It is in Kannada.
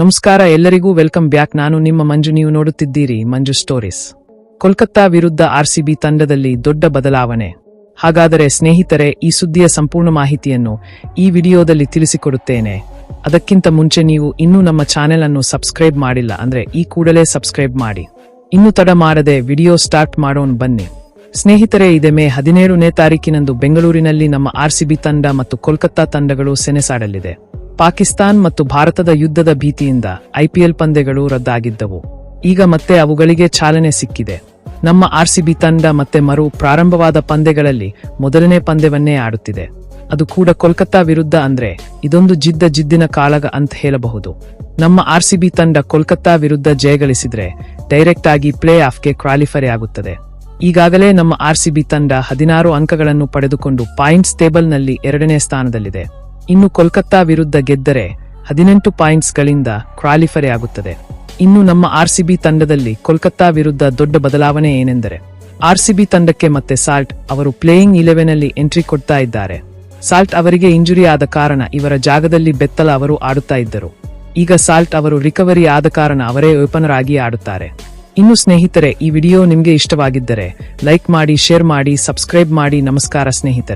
ನಮಸ್ಕಾರ, ಎಲ್ಲರಿಗೂ ವೆಲ್ಕಮ್ ಬ್ಯಾಕ್. ನಾನು ನಿಮ್ಮ ಮಂಜು. ನೀವು ನೋಡುತ್ತಿದ್ದೀರಿ ಮಂಜು ಸ್ಟೋರೀಸ್. ಕೋಲ್ಕತ್ತಾ ವಿರುದ್ಧ ಆರ್ಸಿಬಿ ತಂಡದಲ್ಲಿ ದೊಡ್ಡ ಬದಲಾವಣೆ. ಹಾಗಾದರೆ ಸ್ನೇಹಿತರೆ, ಈ ಸುದ್ದಿಯ ಸಂಪೂರ್ಣ ಮಾಹಿತಿಯನ್ನು ಈ ವಿಡಿಯೋದಲ್ಲಿ ತಿಳಿಸಿಕೊಡುತ್ತೇನೆ. ಅದಕ್ಕಿಂತ ಮುಂಚೆ ನೀವು ಇನ್ನೂ ನಮ್ಮ ಚಾನೆಲ್ ಅನ್ನು ಸಬ್ಸ್ಕ್ರೈಬ್ ಮಾಡಿಲ್ಲ ಅಂದ್ರೆ ಈ ಕೂಡಲೇ ಸಬ್ಸ್ಕ್ರೈಬ್ ಮಾಡಿ. ಇನ್ನು ತಡ ಮಾಡದೆ ವಿಡಿಯೋ ಸ್ಟಾರ್ಟ್ ಮಾಡೋಣ ಬನ್ನಿ. ಸ್ನೇಹಿತರೆ, ಇದೇ ಮೇ ಹದಿನೇಳನೇ ತಾರೀಕಿನಂದು ಬೆಂಗಳೂರಿನಲ್ಲಿ ನಮ್ಮ ಆರ್ಸಿಬಿ ತಂಡ ಮತ್ತು ಕೋಲ್ಕತ್ತಾ ತಂಡಗಳು ಸೆಣಸಾಡಲಿದೆ. ಪಾಕಿಸ್ತಾನ್ ಮತ್ತು ಭಾರತದ ಯುದ್ಧದ ಭೀತಿಯಿಂದ ಐಪಿಎಲ್ ಪಂದ್ಯಗಳು ರದ್ದಾಗಿದ್ದವು. ಈಗ ಮತ್ತೆ ಅವುಗಳಿಗೆ ಚಾಲನೆ ಸಿಕ್ಕಿದೆ. ನಮ್ಮ ಆರ್ಸಿಬಿ ತಂಡ ಮತ್ತೆ ಮರು ಪ್ರಾರಂಭವಾದ ಪಂದ್ಯಗಳಲ್ಲಿ ಮೊದಲನೇ ಪಂದ್ಯವನ್ನೇ ಆಡುತ್ತಿದೆ. ಅದು ಕೂಡ ಕೋಲ್ಕತ್ತಾ ವಿರುದ್ಧ ಅಂದ್ರೆ ಇದೊಂದು ಜಿದ್ದ ಜಿದ್ದಿನ ಕಾಳಗ ಅಂತ ಹೇಳಬಹುದು. ನಮ್ಮ ಆರ್ಸಿಬಿ ತಂಡ ಕೋಲ್ಕತ್ತಾ ವಿರುದ್ಧ ಜಯಗಳಿಸಿದ್ರೆ ಡೈರೆಕ್ಟ್ ಆಗಿ ಪ್ಲೇ ಆಫ್ಗೆ ಕ್ವಾಲಿಫೈ ಆಗುತ್ತದೆ. ಈಗಾಗಲೇ ನಮ್ಮ ಆರ್ಸಿಬಿ ತಂಡ ಹದಿನಾರು ಅಂಕಗಳನ್ನು ಪಡೆದುಕೊಂಡು ಪಾಯಿಂಟ್ಸ್ ಟೇಬಲ್ನಲ್ಲಿ ಎರಡನೇ ಸ್ಥಾನದಲ್ಲಿದೆ. ಇನ್ನು ಕೋಲ್ಕತ್ತಾ ವಿರುದ್ಧ ಗೆದ್ದರೆ ಹದಿನೆಂಟು ಪಾಯಿಂಟ್ಸ್ಗಳಿಂದ ಕ್ವಾಲಿಫೈ ಆಗುತ್ತದೆ. ಇನ್ನು ನಮ್ಮ ಆರ್ಸಿಬಿ ತಂಡದಲ್ಲಿ ಕೋಲ್ಕತ್ತಾ ವಿರುದ್ಧ ದೊಡ್ಡ ಬದಲಾವಣೆ ಏನೆಂದರೆ, ಆರ್ಸಿಬಿ ತಂಡಕ್ಕೆ ಮತ್ತೆ ಸಾಲ್ಟ್ ಅವರು ಪ್ಲೇಯಿಂಗ್ ಇಲೆವೆನ್ ಅಲ್ಲಿ ಎಂಟ್ರಿ ಕೊಡ್ತಾ ಇದ್ದಾರೆ. ಸಾಲ್ಟ್ ಅವರಿಗೆ ಇಂಜುರಿ ಆದ ಕಾರಣ ಇವರ ಜಾಗದಲ್ಲಿ ಬೆತ್ತಲ ಅವರು ಆಡುತ್ತಾ ಇದ್ದರು. ಈಗ ಸಾಲ್ಟ್ ಅವರು ರಿಕವರಿ ಆದ ಕಾರಣ ಅವರೇ ಓಪನರ್ ಆಗಿ ಆಡುತ್ತಾರೆ. ಇನ್ನು ಸ್ನೇಹಿತರೆ, ಈ ವಿಡಿಯೋ ನಿಮಗೆ ಇಷ್ಟವಾಗಿದ್ದರೆ ಲೈಕ್ ಮಾಡಿ, ಶೇರ್ ಮಾಡಿ, ಸಬ್ಸ್ಕ್ರೈಬ್ ಮಾಡಿ, ನಮಸ್ಕಾರ ಸ್ನೇಹಿತರೆ.